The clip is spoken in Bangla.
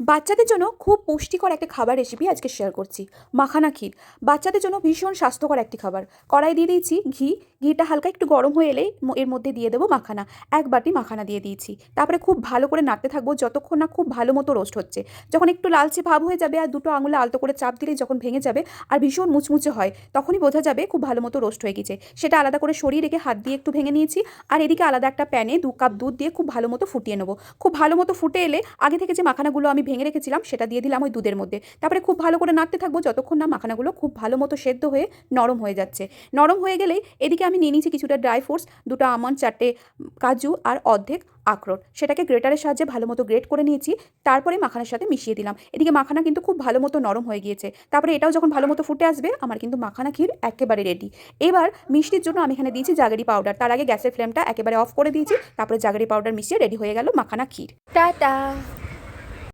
বাচ্চাদের জন্য খুব পুষ্টিকর একটা খাবার রেসিপি আজকে শেয়ার করছি। মাখানা ক্ষীর। বাচ্চাদের জন্য ভীষণ স্বাস্থ্যকর একটি খাবার। কড়াই দিয়ে দিয়েছি ঘি ঘিটা হালকা একটু গরম হয়ে এলেই এর মধ্যে দিয়ে দেবো মাখানা। এক বাটি মাখানা দিয়ে দিয়েছি। তারপরে খুব ভালো করে নাড়তে থাকব যতক্ষণ না খুব ভালো মতো রোস্ট হচ্ছে। যখন একটু লালচে ভাব হয়ে যাবে আর দুটো আঙুলে আলতো করে চাপ দিলেই যখন ভেঙে যাবে আর ভীষণ মুচমুচে হয়, তখনই বোঝা যাবে খুব ভালো মতো রোস্ট হয়ে গেছে। সেটা আলাদা করে সরিয়ে রেখে হাত দিয়ে একটু ভেঙে নিয়েছি আর এদিকে আলাদা একটা প্যানে দু কাপ দুধ দিয়ে খুব ভালো মতো ফুটিয়ে নেব। খুব ভালো মতো ফুটে এলে আগে থেকে যে মাখানাগুলো আমি ভেঙে রেখেছিলাম সেটা দিয়ে দিলাম ওই দুধের মধ্যে। তারপরে খুব ভালো করে নাড়তে থাকব যতক্ষণ না মাখানাগুলো খুব ভালো মতো সেদ্ধ হয়ে নরম হয়ে যাচ্ছে। নরম হয়ে গেলেই এদিকে আমি নিয়ে নিয়েছি কিছুটা ড্রাই ফ্রুটস দুটো আমন্ড চারটে কাজু আর অর্ধেক আখরোট। সেটাকে গ্রেটারের সাহায্যে ভালো মতো গ্রেট করে নিয়েছি, তারপরে মাখানার সাথে মিশিয়ে দিলাম। এদিকে মাখানা কিন্তু খুব ভালো মতো নরম হয়ে গিয়েছে। তারপরে এটাও যখন ভালো মতো ফুটে আসবে, আমার কিন্তু মাখানা ক্ষীর একেবারে রেডি এবার মিষ্টির জন্য আমি এখানে দিয়েছি জাগরি পাউডার তার আগে গ্যাসের ফ্লেমটা একেবারে অফ করে দিয়েছি, তারপরে জাগরি পাউডার মিশিয়ে রেডি হয়ে গেল মাখানা ক্ষীর। টাটা!